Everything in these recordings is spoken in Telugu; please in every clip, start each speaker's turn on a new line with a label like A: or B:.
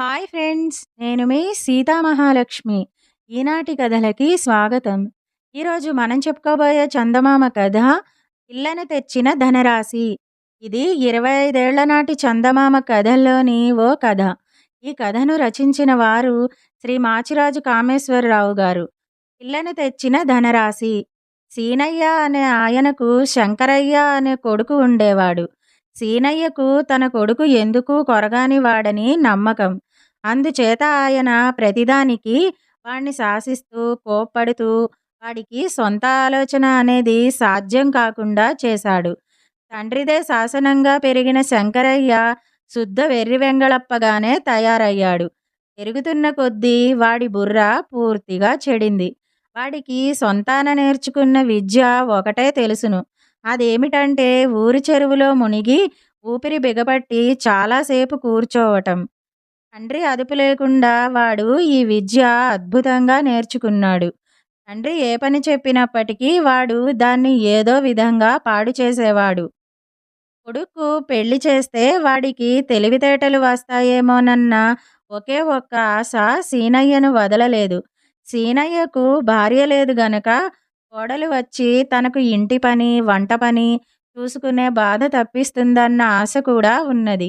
A: హాయ్ ఫ్రెండ్స్ నేను మీ సీతామహాలక్ష్మి. ఈనాటి కథలకి స్వాగతం. ఈరోజు మనం చెప్పుకోబోయే చందమామ కథ పిల్లను తెచ్చిన ధనరాశి. ఇది ఇరవై ఐదేళ్ళ నాటి చందమామ కథల్లోని ఓ కథ. ఈ కథను రచించిన వారు శ్రీ మాచిరాజు కామేశ్వరరావు గారు. పిల్లను తెచ్చిన ధనరాశి. సీనయ్య అనే ఆయనకు శంకరయ్య అనే కొడుకు ఉండేవాడు. సీనయ్యకు తన కొడుకు ఎందుకు కొరగాని వాడని నమ్మకం. అందుచేత ఆయన ప్రతిదానికి వాణ్ణి శాసిస్తూ కోప్పడుతూ వాడికి సొంత ఆలోచన అనేది సాధ్యం కాకుండా చేశాడు. తండ్రిదే శాసనంగా పెరిగిన శంకరయ్య శుద్ధ వెర్రి వెంగళప్పగానే తయారయ్యాడు. పెరుగుతున్న కొద్దీ వాడి బుర్ర పూర్తిగా చెడింది. వాడికి సొంతాన నేర్చుకున్న విద్య ఒకటే తెలుసును. అదేమిటంటే ఊరి చెరువులో మునిగి ఊపిరి బిగపట్టి చాలాసేపు కూర్చోవటం. తండ్రి అదుపు లేకుండా వాడు ఈ విద్య అద్భుతంగా నేర్చుకున్నాడు. తండ్రి ఏ పని చెప్పినప్పటికీ వాడు దాన్ని ఏదో విధంగా పాడు చేసేవాడు. కొడుకు పెళ్ళి చేస్తే వాడికి తెలివితేటలు వస్తాయేమోనన్న ఒకే ఒక్క ఆశ సీనయ్యను వదలలేదు. సీనయ్యకు భార్య లేదు గనక కోడలు వచ్చి తనకు ఇంటి పని వంట పని చూసుకునే బాధ తప్పిస్తుందన్న ఆశ కూడా ఉన్నది.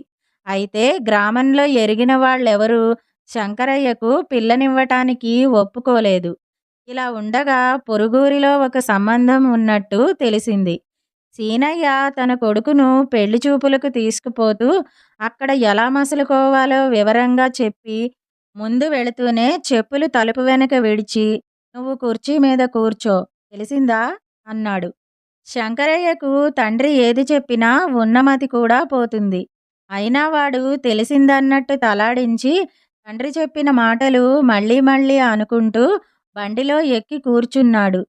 A: అయితే గ్రామంలో ఎరిగిన వాళ్ళెవరూ శంకరయ్యకు పిల్లనివ్వటానికి ఒప్పుకోలేదు. ఇలా ఉండగా పొరుగురిలో ఒక సంబంధం ఉన్నట్టు తెలిసింది. సీనయ్య తన కొడుకును పెళ్ళి చూపులకు తీసుకుపోతూ అక్కడ ఎలా మసలుకోవాలో వివరంగా చెప్పి ముందు వెళుతూనే చెప్పులు తలుపు వెనక విడిచి నువ్వు కుర్చీ మీద కూర్చో తెలిసిందా? అన్నాడు. శంకరయ్యకు తండ్రి ఏది చెప్పినా ఉన్నమతి కూడా పోతుంది. అయినా వాడు తెలిసిందన్నట్టు తలాడించి తండ్రి చెప్పిన మాటలు మళ్ళీ మళ్ళీ అనుకుంటూ బండిలో ఎక్కి కూర్చున్నాడు.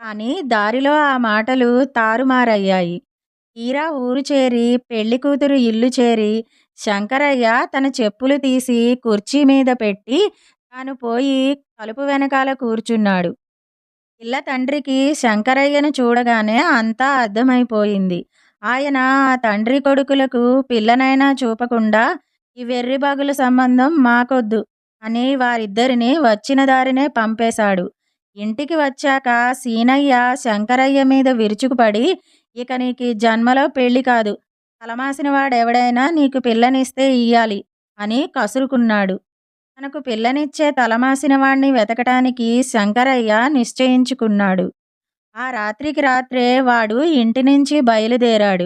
A: కానీ దారిలో ఆ మాటలు తారుమారయ్యాయి. తీరా ఊరు చేరి పెళ్ళి కూతురు ఇల్లు చేరి శంకరయ్య తన చెప్పులు తీసి కుర్చీ మీద పెట్టి తాను పోయి కలుపు వెనకాల కూర్చున్నాడు. పిల్ల తండ్రికి శంకరయ్యను చూడగానే అంతా అర్థమైపోయింది. ఆయన ఆ తండ్రి కొడుకులకు పిల్లనైనా చూపకుండా ఈ వెర్రిబాగుల సంబంధం మాకొద్దు అని వారిద్దరిని వచ్చిన దారినే పంపేశాడు. ఇంటికి వచ్చాక సీనయ్య శంకరయ్య మీద విరుచుకుపడి ఇక నీకు జన్మలో పెళ్ళి కాదు. తలమాసిన వాడెవడైనా నీకు పిల్లనిస్తే ఇయ్యాలి అని కసురుకున్నాడు. తనకు పిల్లనిచ్చే తలమాసిన వాణ్ణి వెతకటానికి శంకరయ్య నిశ్చయించుకున్నాడు. ఆ రాత్రికి రాత్రే వాడు ఇంటి నుంచి బయలుదేరాడు.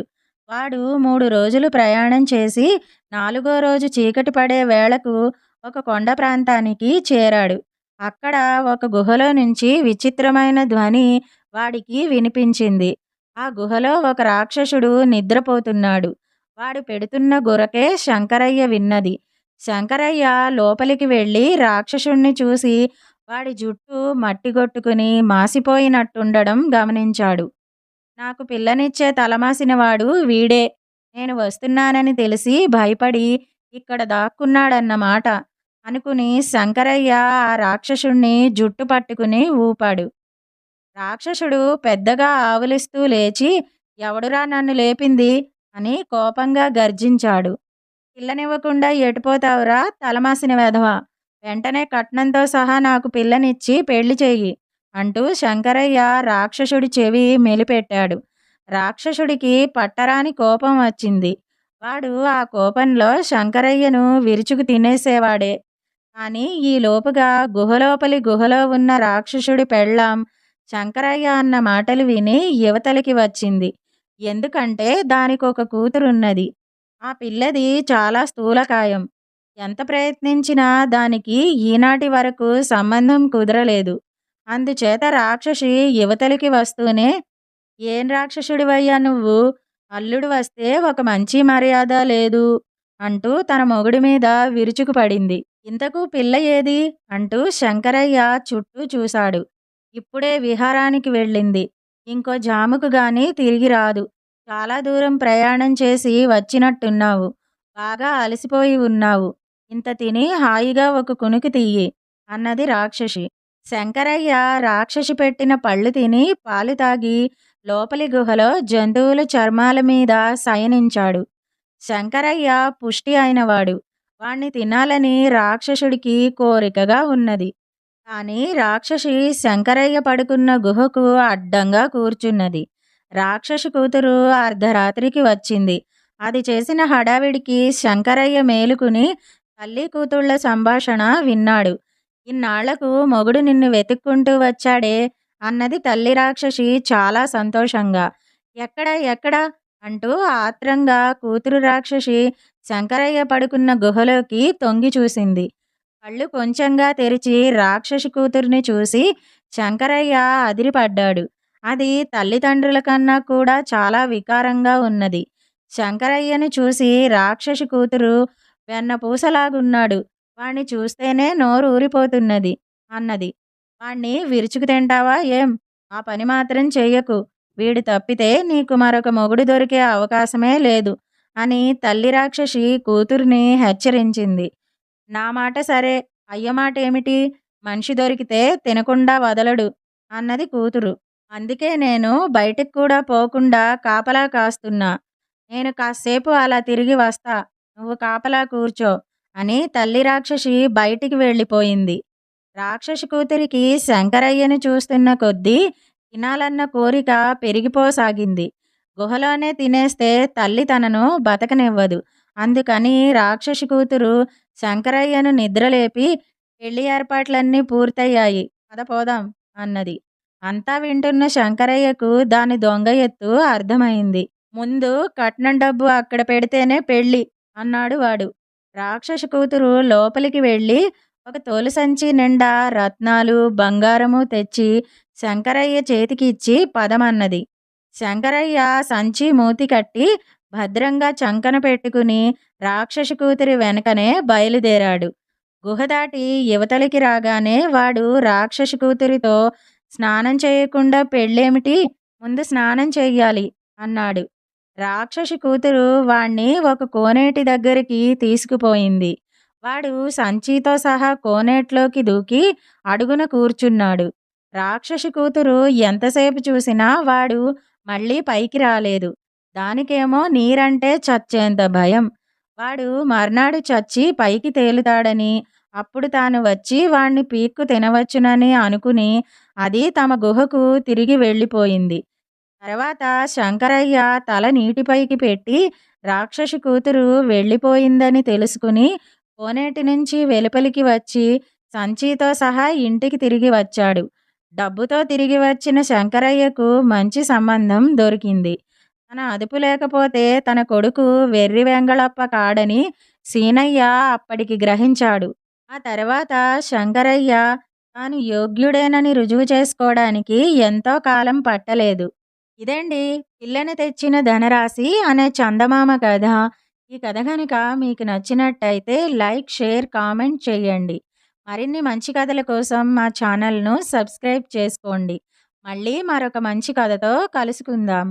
A: వాడు మూడు రోజులు ప్రయాణం చేసి నాలుగో రోజు చీకటి పడే వేళకు ఒక కొండ ప్రాంతానికి చేరాడు. అక్కడ ఒక గుహలో నుంచి విచిత్రమైన ధ్వని వాడికి వినిపించింది. ఆ గుహలో ఒక రాక్షసుడు నిద్రపోతున్నాడు. వాడు పెడుతున్న గురకే శంకరయ్య విన్నది. శంకరయ్య లోపలికి వెళ్ళి రాక్షసుణ్ణి చూసి వాడి జుట్టు మట్టిగొట్టుకుని మాసిపోయినట్టుండడం గమనించాడు. నాకు పిల్లనిచ్చే తలమాసినవాడు వీడే. నేను వస్తున్నానని తెలిసి భయపడి ఇక్కడ దాక్కున్నాడన్నమాట అనుకుని శంకరయ్య ఆ రాక్షసుణ్ణి జుట్టు పట్టుకుని ఊపాడు. రాక్షసుడు పెద్దగా ఆవులిస్తూ లేచి ఎవడురా నన్ను లేపింది? అని కోపంగా గర్జించాడు. పిల్లనివ్వకుండా ఎటుపోతావురా తలమాసిన వెధవా! వెంటనే కట్నంతో సహా నాకు పిల్లనిచ్చి పెళ్ళి చేయి అంటూ శంకరయ్య రాక్షసుడి చెవి మెలిపెట్టాడు. రాక్షసుడికి పట్టరాని కోపం వచ్చింది. వాడు ఆ కోపంలో శంకరయ్యను విరుచుకు తినేసేవాడే. కానీ ఈ లోపుగా గుహలోపలి గుహలో ఉన్న రాక్షసుడి పెళ్ళాం శంకరయ్య అన్న మాటలు విని యువతలకి వచ్చింది. ఎందుకంటే దానికి ఒక కూతురున్నది. ఆ పిల్లది చాలా స్థూలకాయం. ఎంత ప్రయత్నించినా దానికి ఈనాటి వరకు సంబంధం కుదరలేదు. అందుచేత రాక్షసి యువతలికి వస్తూనే ఏం రాక్షసుడివయ్యా నువ్వు? అల్లుడు వస్తే ఒక మంచి మర్యాద లేదు అంటూ తన మొగుడి మీద విరుచుకుపడింది ఇంతకు పిల్ల ఏది అంటూ శంకరయ్య చుట్టూ చూశాడు. ఇప్పుడే విహారానికి వెళ్ళింది. ఇంకో జాముకు గాని తిరిగి రాదు. చాలా దూరం ప్రయాణం చేసి వచ్చినట్టున్నావు. బాగా అలసిపోయి ఉన్నావు. ఇంత తిని హాయిగా ఒక కునుకు తీయి అన్నది రాక్షసి. శంకరయ్య రాక్షసి పెట్టిన పళ్ళు తిని పాలు తాగి లోపలి గుహలో జంతువుల చర్మాల మీద శయనించాడు. శంకరయ్య పుష్టి అయినవాడు. వాణ్ణి తినాలని రాక్షసుడికి కోరికగా ఉన్నది. కానీ రాక్షసి శంకరయ్య పడుకున్న గుహకు అడ్డంగా కూర్చున్నది. రాక్షసి కూతురు అర్ధరాత్రికి వచ్చింది. అది చేసిన హడావిడికి శంకరయ్య మేలుకుని తల్లి కూతుళ్ళ సంభాషణ విన్నాడు. ఇన్నాళ్ళకు మొగుడు నిన్ను వెతుక్కుంటూ వచ్చాడే అన్నది తల్లి రాక్షసి చాలా సంతోషంగా. ఎక్కడ ఎక్కడ? అంటూ ఆత్రంగా కూతురు రాక్షసి శంకరయ్య పడుకున్న గుహలోకి తొంగి చూసింది. కళ్ళు కొంచెంగా తెరిచి రాక్షసి కూతుర్ని చూసి శంకరయ్య అదిరిపడ్డాడు. అది తల్లిదండ్రుల కన్నా కూడా చాలా వికారంగా ఉన్నది. శంకరయ్యను చూసి రాక్షసి కూతురు వెన్నపూసలాగున్నాడు వాణ్ణి చూస్తేనే నోరు ఊరిపోతున్నది అన్నది. వాణ్ణి విరుచుకు తింటావా? ఏం? ఆ పని మాత్రం చెయ్యకు. వీడు తప్పితే నీకు మరొక మొగుడు దొరికే అవకాశమే లేదు అని తల్లి రాక్షసి కూతుర్ని హెచ్చరించింది. నా మాట సరే. అయ్య మాట ఏమిటి? మనిషి దొరికితే తినకుండా వదలడు అన్నది కూతురు. అందుకే నేను బయటికి కూడా పోకుండా కాపలా కాస్తున్నా. నేను కాసేపు అలా తిరిగి వస్తా. నువ్వు కాపలా కూర్చో అని తల్లి రాక్షసి బయటికి వెళ్ళిపోయింది. రాక్షసి కూతురికి శంకరయ్యను చూస్తున్న కొద్దీ తినాలన్న కోరిక పెరిగిపోసాగింది. గుహలోనే తినేస్తే తల్లి తనను బతకనివ్వదు. అందుకని రాక్షసి కూతురు శంకరయ్యను నిద్రలేపి పెళ్ళి ఏర్పాట్లన్నీ పూర్తయ్యాయి. పదపోదాం అన్నది. అంతా వింటున్న శంకరయ్యకు దాని దొంగ ఎత్తు అర్థమైంది. ముందు కట్నం డబ్బు అక్కడ పెడితేనే పెళ్ళి అన్నాడు వాడు. రాక్షస కూతురు లోపలికి వెళ్ళి ఒక తోలు సంచి నిండా రత్నాలు బంగారము తెచ్చి శంకరయ్య చేతికి ఇచ్చి పదమన్నది. శంకరయ్య సంచి మూతి కట్టి భద్రంగా చంకన పెట్టుకుని రాక్షస కూతురి వెనకనే బయలుదేరాడు. గుహ దాటి యువతలికి రాగానే వాడు రాక్షసి కూతురితో స్నానం చేయకుండా పెళ్ళేమిటి? ముందు స్నానం చెయ్యాలి అన్నాడు. రాక్షసి కూతురు వాణ్ణి ఒక కోనేటి దగ్గరికి తీసుకుపోయింది. వాడు సంచితో సహా కోనేట్లోకి దూకి అడుగున కూర్చున్నాడు. రాక్షసి కూతురు ఎంతసేపు చూసినా వాడు మళ్ళీ పైకి రాలేదు. దానికేమో నీరంటే చచ్చేంత భయం. వాడు మర్నాడు చచ్చి పైకి తేలుతాడని అప్పుడు తాను వచ్చి వాణ్ణి పీక్కు తినవచ్చునని అనుకుని అది తమ గుహకు తిరిగి వెళ్ళిపోయింది. తర్వాత శంకరయ్య తల నీటిపైకి పెట్టి రాక్షసి కూతురు వెళ్ళిపోయిందని తెలుసుకుని కోనేటి నుంచి వెలుపలికి వచ్చి సంచితో సహా ఇంటికి తిరిగి వచ్చాడు. డబ్బుతో తిరిగి వచ్చిన శంకరయ్యకు మంచి సంబంధం దొరికింది. తన అదుపు లేకపోతే తన కొడుకు వెర్రి వెంగళప్ప కాడని సీనయ్య అప్పటికి గ్రహించాడు. ఆ తర్వాత శంకరయ్య తాను యోగ్యుడేనని రుజువు చేసుకోవడానికి ఎంతో కాలం పట్టలేదు. ఇదండి పిల్లని తెచ్చిన ధనరాశి అనే చందమామ కథ. ఈ కథ కనుక మీకు నచ్చినట్టయితే లైక్ షేర్ కామెంట్ చేయండి. మరిన్ని మంచి కథల కోసం మా ఛానల్ను సబ్స్క్రైబ్ చేసుకోండి. మళ్ళీ మరొక మంచి కథతో కలుసుకుందాం.